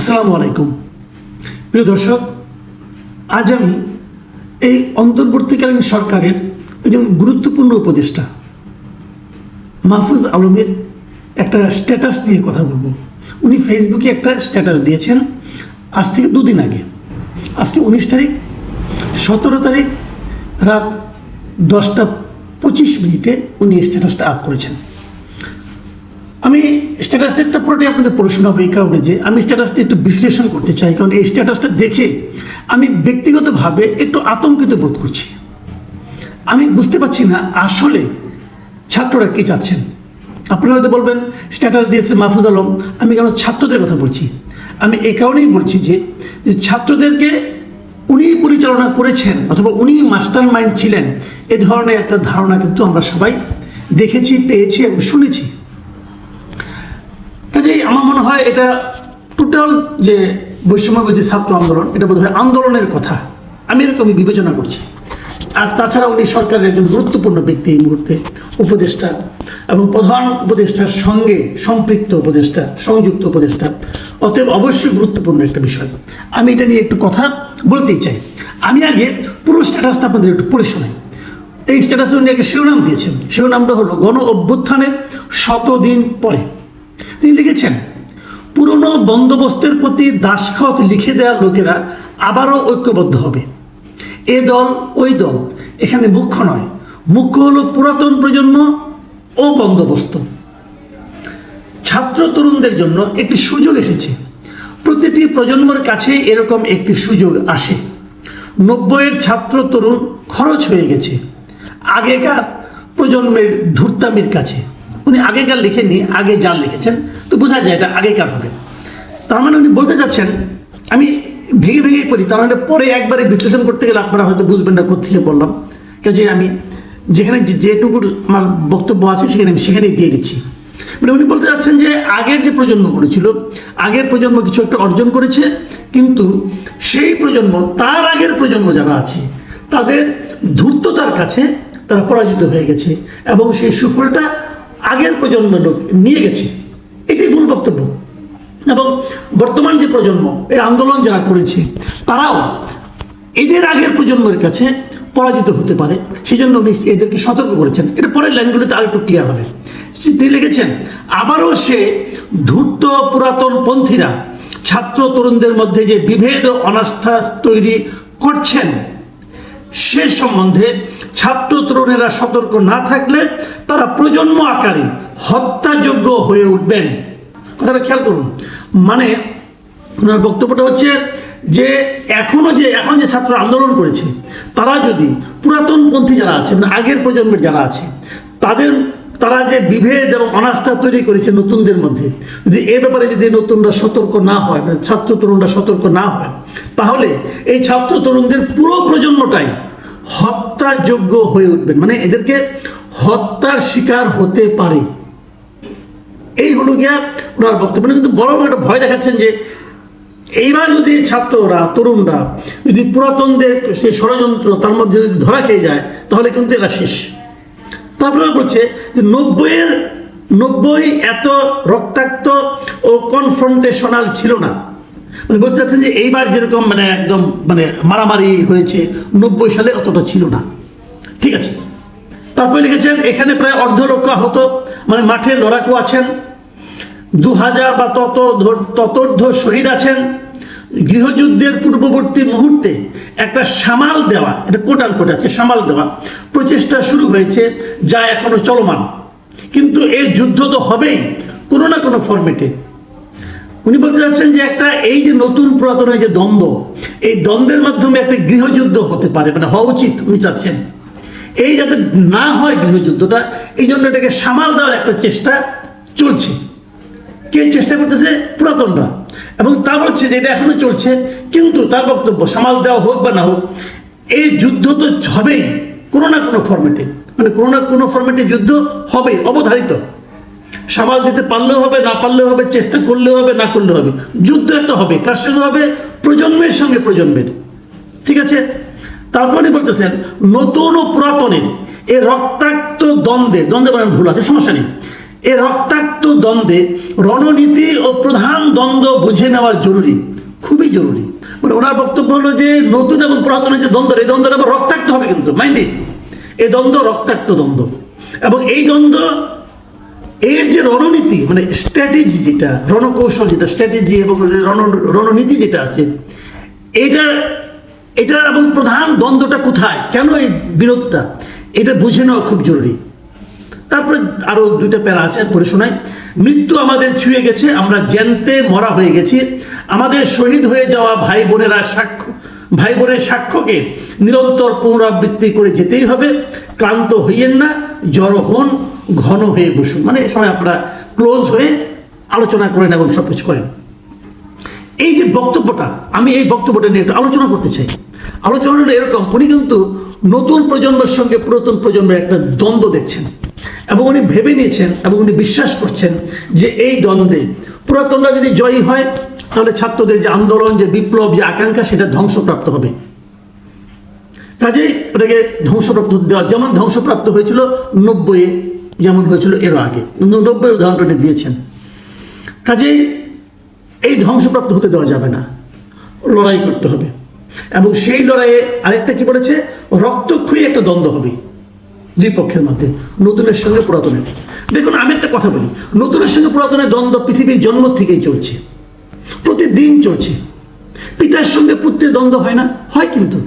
আসসালামু আলাইকুম। প্রিয় দর্শক, আজ আমি এই অন্তর্বর্তীকালীন সরকারের একজন গুরুত্বপূর্ণ উপদেষ্টা, মাহফুজ আলমের একটা স্ট্যাটাস নিয়ে কথা বলব। উনি ফেসবুকে একটা স্ট্যাটাস দিয়েছেন আজ থেকে দুদিন আগে। আজকে উনিশ তারিখ, সতেরো তারিখ রাত দশটা পঁচিশ মিনিটে উনি স্ট্যাটাসটা আপ করেছেন। আমি স্ট্যাটাসেরটা পুরোটাই আপনাদের পড়ে শোনাবো এই কারণে যে আমি স্ট্যাটাসটা একটু বিশ্লেষণ করতে চাই, কারণ এই স্ট্যাটাসটা দেখে আমি ব্যক্তিগতভাবে একটু আতঙ্কিত বোধ করছি। আমি বুঝতে পারছি না আসলে ছাত্ররা কী চাচ্ছেন। আপনারা হয়তো বলবেন স্ট্যাটাস দিয়েছে মাহফুজ আলম, আমি কেন ছাত্রদের কথা বলছি? আমি এই কারণেই বলছি যে যে ছাত্রদেরকে উনি পরিচালনা করেছেন অথবা উনি মাস্টার মাইন্ড ছিলেন, এ ধরনের একটা ধারণা কিন্তু আমরা সবাই দেখেছি, পেয়েছি এবং শুনেছি। কাজেই আমার মনে হয় এটা টোটাল যে বৈষম্যবাদী ছাত্র আন্দোলন, এটা বোধহয় আন্দোলনের কথা। আমি এরকমই বিবেচনা করছি। আর তাছাড়া উনি সরকারের একজন গুরুত্বপূর্ণ ব্যক্তি এই মুহূর্তে, উপদেষ্টা এবং প্রধান উপদেষ্টার সঙ্গে সম্পৃক্ত উপদেষ্টা, সংযুক্ত উপদেষ্টা। অতএব অবশ্যই গুরুত্বপূর্ণ একটা বিষয়। আমি এটা নিয়ে একটু কথা বলতেই চাই। আমি আগে পুরো স্ট্যাটাসটা আপনাদের একটু পড়ে শোনাই। এই স্ট্যাটাসে উনি একটা শিরোনাম দিয়েছেন। শিরোনামটা হলো, গণ অভ্যুত্থানের শতদিন পরে। তিনি লিখেছেন, পুরনো বন্দোবস্তের প্রতি দাসখত লিখে দেওয়া লোকেরা আবারও ঐক্যবদ্ধ হবে। এ দল ওই দল, এখানে মুখ্য নয়, মুখ্য হলো পুরাতন প্রজন্ম ও বন্দোবস্ত। ছাত্র তরুণদের জন্য একটি সুযোগ এসেছে। প্রতিটি প্রজন্মের কাছে এরকম একটি সুযোগ আসে। নব্বইয়ের ছাত্র তরুণ খরচ হয়ে গেছে আগেকার প্রজন্মের ধূর্তামির কাছে। উনি আগেকার লিখেননি, আগে যা লিখেছেন, তো বোঝা যায় এটা আগেকার হবে। তার মানে উনি বলতে চাচ্ছেন, আমি ভেঙে ভেঙে তার মানে পরে একবারে বিশ্লেষণ করতে গেলে আপনারা হয়তো বুঝবেন না কোথেকে বললাম। কাজে আমি যেখানে যেটুকু আমার বক্তব্য আছে সেখানে আমি সেখানেই দিয়ে দিচ্ছি। মানে উনি বলতে চাচ্ছেন যে আগের যে প্রজন্মগুলো ছিল আগের প্রজন্ম কিছু একটা অর্জন করেছে, কিন্তু সেই প্রজন্ম, তার আগের প্রজন্ম যারা আছে, তাদের ধূর্ততার কাছে তারা পরাজিত হয়ে গেছে, এবং সেই সুফলটা আগের প্রজন্মের লোক নিয়ে গেছে। এটাই ভুল বক্তব্য। এবং বর্তমান যে প্রজন্ম, এই আন্দোলন যারা করেছে, তারাও এদের আগের প্রজন্মের কাছে পরাজিত হতে পারে। সেই জন্য উনি এদেরকে সতর্ক করেছেন। এটা পরের লাইনগুলিতে আর একটু ক্লিয়ার হবে। তিনি লিখেছেন, আবারও সে ধূর্ত পুরাতন পন্থীরা, ছাত্র তরুণদের মধ্যে যে বিভেদ অনাস্থা তৈরি করছেন, সে সম্বন্ধে ছাত্র তরুণেরা সতর্ক না থাকলে তারা প্রজন্ম আকারে হত্যাযোগ্য হয়ে উঠবেন। কথাটা খেয়াল করুন। মানে ওনার বক্তব্যটা হচ্ছে যে, এখনও যে, এখন যে ছাত্র আন্দোলন করেছে, তারা যদি পুরাতন পন্থী যারা আছে মানে আগের প্রজন্মের যারা আছে, তাদের, তারা যে বিভেদ এবং অনাস্থা তৈরি করেছে নতুনদের মধ্যে, যদি এ ব্যাপারে যদি নতুনরা সতর্ক না হয় মানে ছাত্র তরুণরা সতর্ক না হয়, তাহলে এই ছাত্র তরুণদের পুরো প্রজন্মটাই হত্যাযোগ্য হয়ে উঠবেন। মানে এদেরকে হত্যার শিকার হতে পারে। এই হলো গিয়া ওনার বক্তব্য। উনি কিন্তু বড় একটা ভয় দেখাচ্ছেন যে এইবার যদি ছাত্ররা, তরুণরা যদি পুরাতনদের সে ষড়যন্ত্র তার মধ্যে যদি ধরা খেয়ে যায়, তাহলে কিন্তু এরা শেষ। তারপরে বলছে যে নব্বইয়ের, নব্বই এত রক্তাক্ত ও কনফ্রন্টেশনাল ছিল না। মানে বলতে চাচ্ছেন যে এইবার যেরকম মানে একদম মানে মারামারি হয়েছে, নব্বই সালে অতটা ছিল না। ঠিক আছে? তারপরে লিখেছেন, এখানে প্রায় অর্ধ লক্ষ আহত মানে মাঠে লড়াকু আছেন দু হাজার বা তত ততোর্ধ শহীদ আছেন। গৃহযুদ্ধের পূর্ববর্তী মুহূর্তে একটা সামাল দেওয়া, এটা কোট কোট আছে, সামাল দেওয়া প্রচেষ্টা শুরু হয়েছে, যা এখনও চলমান। কিন্তু এই যুদ্ধ তো হবেই, কোনো না কোনো ফরম্যাটে উনি বলতে চাচ্ছেন যে একটা এই যে নতুন পুরাতনের যে দ্বন্দ্ব, এই দ্বন্দ্বের মাধ্যমে একটা গৃহযুদ্ধ হতে পারে মানে হওয়া উচিত, উনি চাচ্ছেন। এই যাতে না হয় গৃহযুদ্ধটা, এই জন্য এটাকে সামাল দেওয়ার একটা চেষ্টা চলছে। কে চেষ্টা করতেছে? পুরাতনরা। এবং তা বলছে যে এটা এখনও চলছে, কিন্তু তার বক্তব্য সামাল দেওয়া হোক বা না হোক, এই যুদ্ধ তো হবেই, কোনো না কোনো ফর্মেটে মানে কোনো না কোনো ফর্মেটে যুদ্ধ হবে অবধারিত। সামাল দিতে পারলেও হবে, না পারলেও হবে, চেষ্টা করলেও হবে, না করলেও হবে। যুদ্ধ একটা হবে, কার সঙ্গে হবে? প্রজন্মের সঙ্গে প্রজন্মের। ঠিক আছে? তারপরে বলতেছেন, নতুন ও পুরাতনের এই রক্তাক্ত দ্বন্দ্বে দ্বন্দ্বে বলেন ভুল আছে, সমস্যা নেই। এ রক্তাক্ত দ্বন্দ্বে রণনীতি ও প্রধান দ্বন্দ্ব বুঝে নেওয়া জরুরি, খুবই জরুরি। মানে ওনার বক্তব্য হলো যে, নতুন এবং পুরাতনের যে দ্বন্দ্ব, এই দ্বন্দ্বটা রক্তাক্ত হবে কিন্তু, মাইন্ডেড। এই দ্বন্দ্ব রক্তাক্ত দ্বন্দ্ব। এবং এই দ্বন্দ্ব এর যে রণনীতি মানে স্ট্র্যাটেজি যেটা, রণকৌশল যেটা স্ট্র্যাটেজি এবং রণ, রণনীতি যেটা আছে, এটা এটা এবং প্রধান দ্বন্দ্বটা কোথায়? কেন এই বিরোধটা? এটা বুঝে নেওয়া খুব জরুরি। তারপরে আরও দুইটা প্যারা আছে, পড়ে শোনায় মৃত্যু আমাদের ছুঁয়ে গেছে, আমরা জ্যান্তে মরা হয়ে গেছি। আমাদের শহীদ হয়ে যাওয়া ভাই বোনেরা সাক্ষ্য ভাই বোনের সাক্ষ্যকে নিরন্তর পুনরাবৃত্তি করে যেতেই হবে। ক্লান্ত হইয়েন না। জড়ো হন, ঘন হয়ে বসুন। মানে এই সময় আপনারা ক্লোজ হয়ে আলোচনা করেন এবং সব কিছু করেন। এই যে বক্তব্যটা, আমি এই বক্তব্যটা নিয়ে আলোচনা করতে চাই। আলোচনাটা এরকম, উনি কিন্তু নতুন প্রজন্মের সঙ্গে পুরাতন প্রজন্মের একটা দ্বন্দ্ব দেখছেন। এবং উনি ভেবে নিয়েছেন এবং উনি বিশ্বাস করছেন যে এই দ্বন্দ্বে পুরাতনরা যদি জয়ী হয়, তাহলে ছাত্রদের যে আন্দোলন, যে বিপ্লব, যে আকাঙ্ক্ষা, সেটা ধ্বংসপ্রাপ্ত হবে। কাজেই ওটাকে ধ্বংসপ্রাপ্ত দেওয়া যেমন ধ্বংসপ্রাপ্ত হয়েছিল নব্বইয়ে, যেমন হয়েছিল এর আগে। নব্বই উদাহরণটা দিয়েছেন। কাজেই এই ধ্বংসপ্রাপ্ত হতে দেওয়া যাবে না। লড়াই করতে হবে। এবং সেই লড়াইয়ে আরেকটা কি বলেছে? রক্তক্ষয়ী একটা দ্বন্দ্ব হবে। দুই পক্ষের মধ্যে। নতুনের সঙ্গে পুরাতনের। দেখুন, আমি একটা কথা বলি। নতুনের সঙ্গে পুরাতনের দ্বন্দ্ব পৃথিবীর জন্ম থেকেই চলছে। প্রতিদিন চলছে। পিতার সঙ্গে পুত্রের দ্বন্দ্ব হয় না। হয় কিন্তু।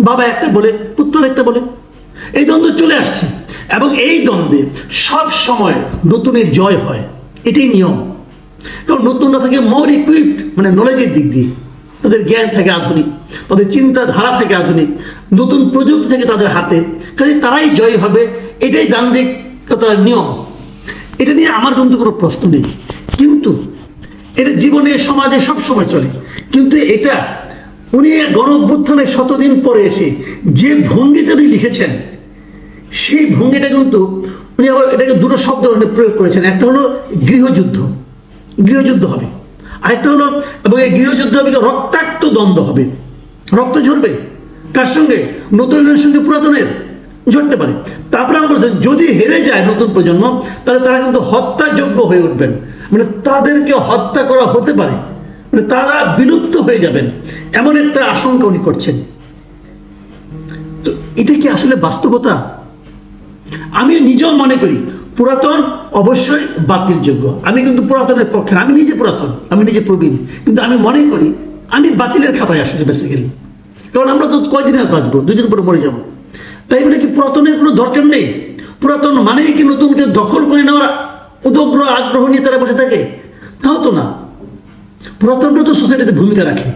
বাবা একটা বলে, পুত্র একটা বলে। এই দ্বন্দ্ব চলে আসছে এবং এই দ্বন্দ্বে সব সময় নতুনের জয় হয়। এটাই নিয়ম। কারণ নতুনরা থাকে মোর ইকুইপড মানে নলেজের দিক দিয়ে। তাদের জ্ঞান থাকে আধুনিক, তাদের চিন্তাধারা থাকে আধুনিক, নতুন প্রযুক্তি থাকে তাদের হাতে। কাজে তারাই জয় হবে, এটাই দান্দিকতার নিয়ম। এটা নিয়ে আমার কিন্তু কোনো প্রশ্ন নেই। কিন্তু এটা জীবনে, সমাজে সব সময় চলে। কিন্তু এটা উনি গণ অভ্যুত্থানের শতদিন পরে এসে যে ভঙ্গিতে উনি লিখেছেন, সেই ভঙ্গিটা কিন্তু উনি আবার এটাকে দুটো শব্দ প্রয়োগ করেছেন। একটা হলো গৃহযুদ্ধ। গৃহযুদ্ধ হবে। আরেকটা হলো, এবং এই গৃহযুদ্ধ হবে রক্তাক্ত দ্বন্দ্ব হবে। রক্ত ঝরবে। কার সঙ্গে? নতুনের সঙ্গে পুরাতনের। ঝরতে পারে। তারপরে আমরা বলছেন, যদি হেরে যায় নতুন প্রজন্ম, তাহলে তারা কিন্তু হত্যাযোগ্য হয়ে উঠবেন। মানে তাদেরকে হত্যা করা হতে পারে। তারা বিলুপ্ত হয়ে যাবেন। এমন একটা আশঙ্কা উনি করছেন। তো এটা কি আসলে বাস্তবতা? আমি নিজেও মনে করি, পুরাতন অবশ্যই বাতিলযোগ্য। আমি কিন্তু পুরাতনের পক্ষে আমি নিজে পুরাতন, আমি নিজে প্রবীণ। কিন্তু আমি মনে করি, আমি বাতিলের খাতায় আসছি বেসিক্যালি কারণ আমরা তো কয়দিন আর বাঁচবো? দুদিন পরে মরে যাব। তাই বলে কি পুরাতনের কোনো দরকার নেই? পুরাতন মানেই কি নতুনকে দখল করে নেওয়ার উদগ্র আগ্রহ নিয়ে তারা বসে থাকে? তাও তো না। পুরাতনটা তো সোসাইটিতে ভূমিকা রাখে।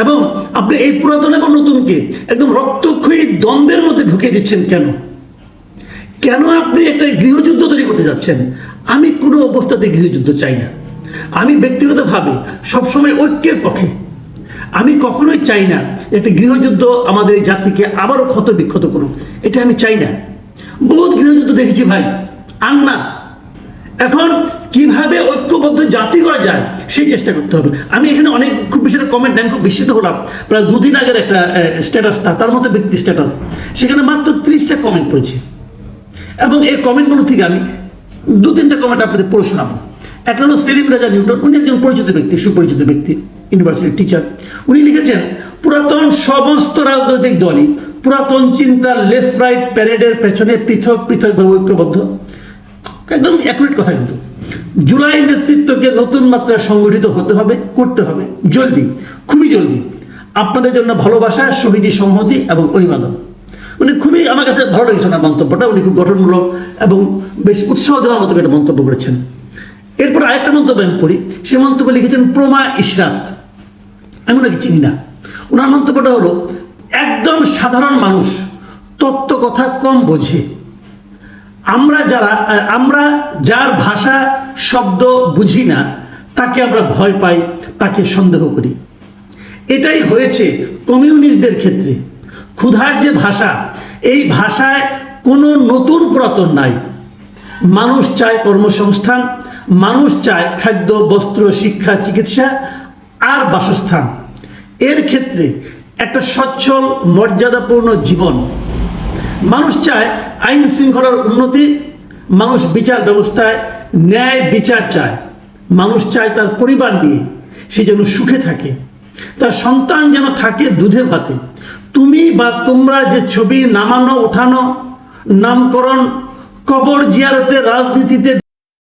এবং আপনি এই পুরাতন এবং নতুনকে একদম রক্তক্ষয়ী দ্বন্দ্বের মধ্যে ঢুকিয়ে দিচ্ছেন কেন? কেন আপনি একটা গৃহযুদ্ধ তৈরি করতে যাচ্ছেন? আমি কোনো অবস্থাতে গৃহযুদ্ধ চাই না। আমি ব্যক্তিগতভাবে সবসময় ঐক্যের পক্ষে। আমি কখনোই চাই না একটা গৃহযুদ্ধ আমাদের এই জাতিকে আবারও ক্ষত বিক্ষত করুক। এটা আমি চাই না। বহুত গৃহযুদ্ধ দেখেছি ভাই। আর না এখন কীভাবে ঐক্যবদ্ধ জাতি করা যায়, সেই চেষ্টা করতে হবে। আমি এখানে অনেক, খুব বেশি কমেন্ট আমি খুব বিস্মিত হলাম। প্রায় দুদিন আগের একটা স্ট্যাটাস তার মতো ব্যক্তি স্ট্যাটাস সেখানে মাত্র ত্রিশটা কমেন্ট পড়েছে। এবং এই কমেন্টগুলো থেকে আমি দু তিনটা কমেন্ট আপনাদের পড়ে শোনাবো। একটা হলো সেলিম রাজা নিউটন, উনি একজন পরিচিত ব্যক্তি, সুপরিচিত ব্যক্তি ইউনিভার্সিটির টিচার উনি লিখেছেন, পুরাতন সমস্ত রাজনৈতিক দলই পুরাতন চিন্তার লেফট রাইট প্যারেডের পেছনে পৃথক, পৃথকভাবে ঐক্যবদ্ধ। একদম অ্যাকুরেট কথা কিন্তু। জুলাই নেতৃত্বকে নতুন মাত্রায় সংগঠিত হতে হবে, করতে হবে। জলদি, খুবই জলদি। আপনাদের জন্য ভালোবাসা, শহীদি সম্মতি এবং অভিবাদন। উনি খুবই আমার কাছে ভালো লেগেছে ওনার মন্তব্যটা। উনি খুব গঠনমূলক এবং বেশ উৎসাহ দেওয়ার মতো একটা মন্তব্য করেছেন। এরপর আরেকটা মন্তব্য আমি পড়ি। সে মন্তব্য লিখেছেন, প্রমা ইশরাত। আমি ওনাকে চিনি না। ওনার মন্তব্যটা হলো, একদম সাধারণ মানুষ তত্ত্ব কথা কম বোঝে। আমরা যারা আমরা যার ভাষা, শব্দ বুঝি না, তাকে আমরা ভয় পাই, তাকে সন্দেহ করি। এটাই হয়েছে কমিউনিস্টদের ক্ষেত্রে। ক্ষুধার যে ভাষা, এই ভাষায় কোনো নতুন পুরাতন নাই। মানুষ চায় কর্মসংস্থান, মানুষ চায় খাদ্য, বস্ত্র, শিক্ষা, চিকিৎসা আর বাসস্থান। এর ক্ষেত্রে একটা সচ্ছল, মর্যাদাপূর্ণ জীবন মানুষ চায় আইন শৃঙ্খলার উন্নতি, মানুষ বিচার ব্যবস্থায় ন্যায় বিচার চায়। মানুষ চায় তার পরিবার নিয়ে সে যেন সুখে থাকে। তার সন্তান যেন থাকে দুধে ভাতে। তুমি বা তোমরা যে ছবি নামানো, ওঠানো, নামকরণ, কবর জিয়ারতে রাজনীতিতে